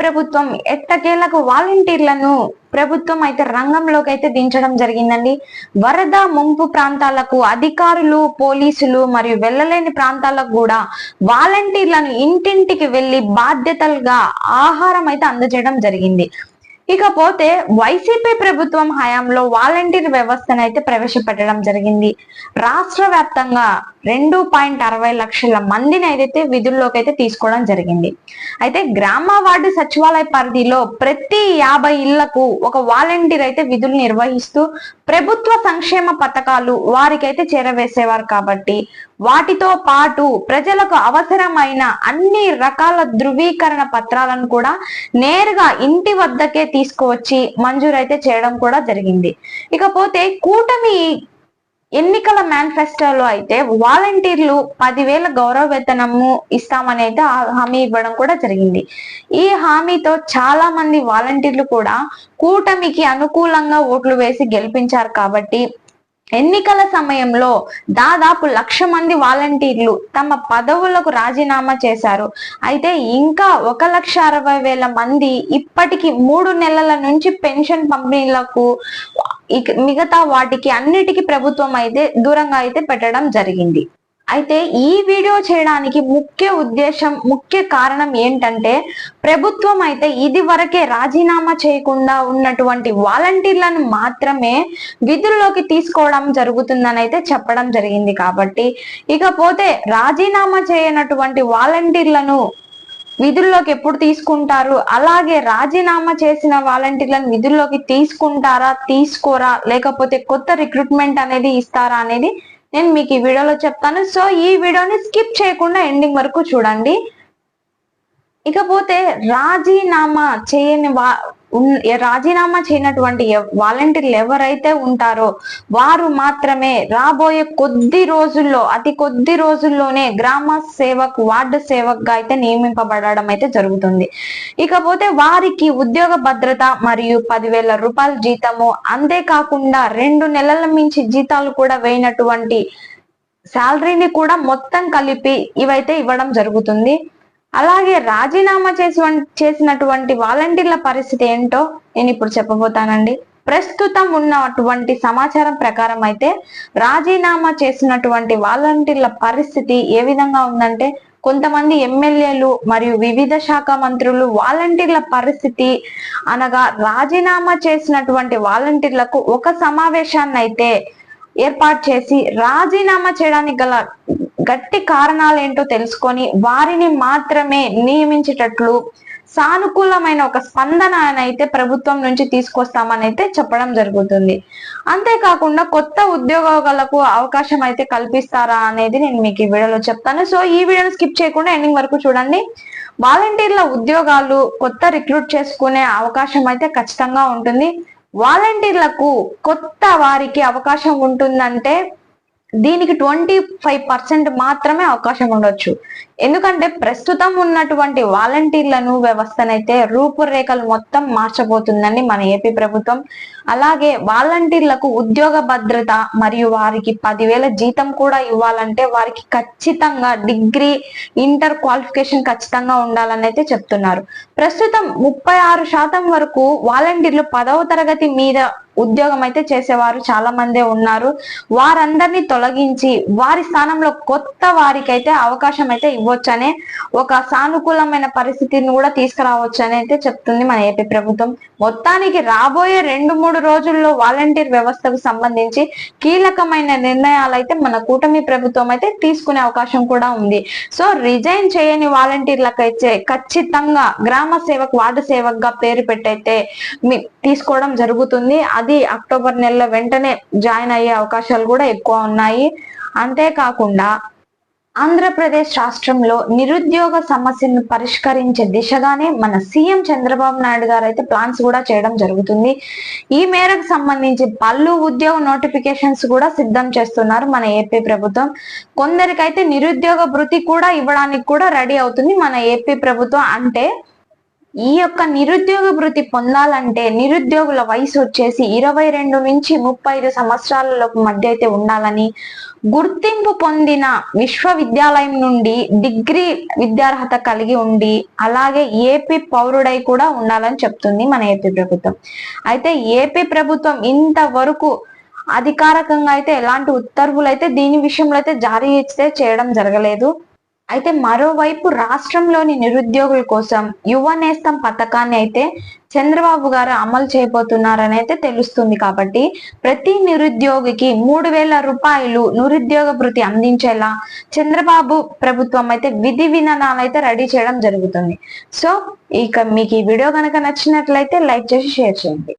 ప్రభుత్వం ఎట్టకేలకు వాలంటీర్లను ప్రభుత్వం అయితే రంగంలోకి అయితే దించడం జరిగిందండి. వరద ముంపు ప్రాంతాలకు అధికారులు పోలీసులు మరియు వెళ్ళలేని ప్రాంతాలకు కూడా వాలంటీర్లను ఇంటింటికి వెళ్ళి బాధ్యతలుగా ఆహారం అయితే అందజేయడం జరిగింది. ఇకపోతే వైసీపీ ప్రభుత్వం హయాంలో వాలంటీర్ వ్యవస్థను అయితే ప్రవేశపెట్టడం జరిగింది. రాష్ట్ర వ్యాప్తంగా రెండు పాయింట్ అరవై లక్షల మందిని అయితే విధుల్లోకి అయితే తీసుకోవడం జరిగింది. అయితే గ్రామ వార్డు సచివాలయ పరిధిలో ప్రతి యాభై ఇళ్ళకు ఒక వాలంటీర్ అయితే విధులు నిర్వహిస్తూ ప్రభుత్వ సంక్షేమ పథకాలు వారికైతే చేరవేసేవారు కాబట్టి వాటితో పాటు ప్రజలకు అవసరమైన అన్ని రకాల ధృవీకరణ పత్రాలను కూడా నేరుగా ఇంటి వద్దకే తీసుకువచ్చి మంజూరైతే చేయడం కూడా జరిగింది. ఇకపోతే కూటమి ఎన్నికల మేనిఫెస్టోలో అయితే వాలంటీర్లు పదివేల గౌరవ వేతనము ఇస్తామని అయితే ఆ- హామీ ఇవ్వడం కూడా జరిగింది. ఈ హామీతో చాలా మంది వాలంటీర్లు కూడా కూటమికి అనుకూలంగా ఓట్లు వేసి గెలిపించారు కాబట్టి ఎన్నికల సమయంలో దాదాపు లక్ష మంది వాలంటీర్లు తమ పదవులకు రాజీనామా చేశారు. అయితే ఇంకా ఒక లక్ష అరవై వేల మంది ఇప్పటికి మూడు నెలల నుంచి పెన్షన్ పంపిణీలకు మిగతా వాటికి అన్నిటికీ ప్రభుత్వం అయితే దూరంగా అయితే పెట్టడం జరిగింది. అయితే ఈ వీడియో చేయడానికి ముఖ్య ఉద్దేశం ముఖ్య కారణం ఏంటంటే ప్రభుత్వం అయితే ఇది వరకే రాజీనామా చేయకుండా ఉన్నటువంటి వాలంటీర్లను మాత్రమే విధుల్లోకి తీసుకోవడం జరుగుతుందని అయితే చెప్పడం జరిగింది కాబట్టి ఇకపోతే రాజీనామా చేయనటువంటి వాలంటీర్లను విధుల్లోకి ఎప్పుడు తీసుకుంటారు? అలాగే రాజీనామా చేసిన వాలంటీర్లను విధుల్లోకి తీసుకుంటారా తీసుకోరా లేకపోతే కొత్త రిక్రూట్మెంట్ అనేది ఇస్తారా అనేది నేను మీకు ఈ వీడియోలో చెప్తాను. సో ఈ వీడియోని స్కిప్ చేయకుండా ఎండింగ్ వరకు చూడండి. ఇకపోతే రాజీనామా చేయని వా రాజీనామా చేయనటువంటి వాలంటీర్లు ఎవరైతే ఉంటారో వారు మాత్రమే రాబోయే కొద్ది రోజుల్లో అతి కొద్ది రోజుల్లోనే గ్రామ సేవక్ వార్డు సేవక్గా అయితే నియమింపబడడం అయితే జరుగుతుంది. ఇకపోతే వారికి ఉద్యోగ భద్రత మరియు పదివేల రూపాయల జీతము అంతేకాకుండా రెండు నెలల మించి జీతాలు కూడా వేయనటువంటి శాలరీని కూడా మొత్తం కలిపి ఇవైతే ఇవ్వడం జరుగుతుంది. అలాగే రాజీనామా చేసి చేసినటువంటి వాలంటీర్ల పరిస్థితి ఏంటో నేను ఇప్పుడు చెప్పబోతానండి. ప్రస్తుతం ఉన్నటువంటి సమాచారం ప్రకారం అయితే రాజీనామా చేసినటువంటి వాలంటీర్ల పరిస్థితి ఏ విధంగా ఉందంటే కొంతమంది ఎమ్మెల్యేలు మరియు వివిధ శాఖ మంత్రులు వాలంటీర్ల పరిస్థితి అనగా రాజీనామా చేసినటువంటి వాలంటీర్లకు ఒక సమావేశాన్ని అయితే ఏర్పాటు చేసి రాజీనామా చేయడానికి గల గట్టి కారణాలు ఏంటో తెలుసుకొని వారిని మాత్రమే నియమించేటట్లు సానుకూలమైన ఒక స్పందన అయితే ప్రభుత్వం నుంచి తీసుకొస్తామని అయితే చెప్పడం జరుగుతుంది. అంతేకాకుండా కొత్త ఉద్యోగాలకు అవకాశం అయితే కల్పిస్తారా అనేది నేను మీకు ఈ వీడియోలో చెప్తాను. సో ఈ వీడియోని స్కిప్ చేయకుండా ఎండింగ్ వరకు చూడండి. వాలంటీర్ల ఉద్యోగాలు కొత్త రిక్రూట్ చేసుకునే అవకాశం అయితే ఖచ్చితంగా ఉంటుంది. వాలంటీర్లకు కొత్త వారికి అవకాశం ఉంటుందంటే దీనికి ట్వంటీ ఫైవ్ పర్సెంట్ మాత్రమే అవకాశం ఉండొచ్చు. ఎందుకంటే ప్రస్తుతం ఉన్నటువంటి వాలంటీర్లను వ్యవస్థనైతే రూపురేఖలు మొత్తం మార్చబోతుందండి మన ఏపీ ప్రభుత్వం. అలాగే వాలంటీర్లకు ఉద్యోగ భద్రత మరియు వారికి పదివేల జీతం కూడా ఇవ్వాలంటే వారికి ఖచ్చితంగా డిగ్రీ ఇంటర్ క్వాలిఫికేషన్ ఖచ్చితంగా ఉండాలని అయితే చెప్తున్నారు. ప్రస్తుతం ముప్పై ఆరు శాతం వరకు వాలంటీర్లు పదవ తరగతి మీద ఉద్యోగం అయితే చేసేవారు చాలా మందే ఉన్నారు. వారందరినీ తొలగించి వారి స్థానంలో కొత్త వారికైతే అవకాశం అయితే ఇవ్వచ్చనే ఒక సానుకూలమైన పరిస్థితిని కూడా తీసుకురావచ్చు అని అయితే చెప్తుంది మన ఏపీ ప్రభుత్వం. మొత్తానికి రాబోయే రెండు మూడు రోజుల్లో వాలంటీర్ వ్యవస్థకు సంబంధించి కీలకమైన నిర్ణయాలు అయితే మన కూటమి ప్రభుత్వం అయితే తీసుకునే అవకాశం కూడా ఉంది. సో రిజైన్ చేయని వాలంటీర్లకైతే ఖచ్చితంగా గ్రామ సేవక్ వార్డు సేవక్గా పేరు పెట్టయితే తీసుకోవడం జరుగుతుంది. అది అక్టోబర్ నెలలో వెంటనే జాయిన్ అయ్యే అవకాశాలు కూడా ఎక్కువ ఉన్నాయి. అంతేకాకుండా ఆంధ్రప్రదేశ్ రాష్ట్రంలో నిరుద్యోగ సమస్యను పరిష్కరించే దిశగానే మన సీఎం చంద్రబాబు నాయుడు గారు అయితే ప్లాన్స్ కూడా చేయడం జరుగుతుంది. ఈ మేరకు సంబంధించి పలు ఉద్యోగ నోటిఫికేషన్స్ కూడా సిద్ధం చేస్తున్నారు మన ఏపీ ప్రభుత్వం. కొందరికైతే నిరుద్యోగ భృతి కూడా ఇవ్వడానికి కూడా రెడీ అవుతుంది మన ఏపీ ప్రభుత్వం. అంటే ఈ యొక్క నిరుద్యోగ భృతి పొందాలంటే నిరుద్యోగుల వయసు వచ్చేసి ఇరవై రెండు నుంచి ముప్పై ఐదు సంవత్సరాలలోపు మధ్య అయితే ఉండాలని గుర్తింపు పొందిన విశ్వవిద్యాలయం నుండి డిగ్రీ విద్యార్హత కలిగి ఉండి అలాగే ఏపీ పౌరుడై కూడా ఉండాలని చెప్తుంది మన ఏపీ ప్రభుత్వం. అయితే ఏపీ ప్రభుత్వం ఇంతవరకు అధికారికంగా అయితే ఎలాంటి ఉత్తర్వులు అయితే దీని విషయంలో అయితే జారీ అయితే చేయడం జరగలేదు. అయితే మరోవైపు రాష్ట్రంలోని నిరుద్యోగుల కోసం యువ నేస్తం పథకాన్ని అయితే చంద్రబాబు గారు అమలు చేయబోతున్నారని అయితే తెలుస్తుంది కాబట్టి ప్రతి నిరుద్యోగికి మూడు వేల రూపాయలు నిరుద్యోగ భృతి అందించేలా చంద్రబాబు ప్రభుత్వం అయితే విధి విధానాలు అయితే రెడీ చేయడం జరుగుతుంది. సో ఇక మీకు ఈ వీడియో కనుక నచ్చినట్లయితే లైక్ చేసి షేర్ చేయండి.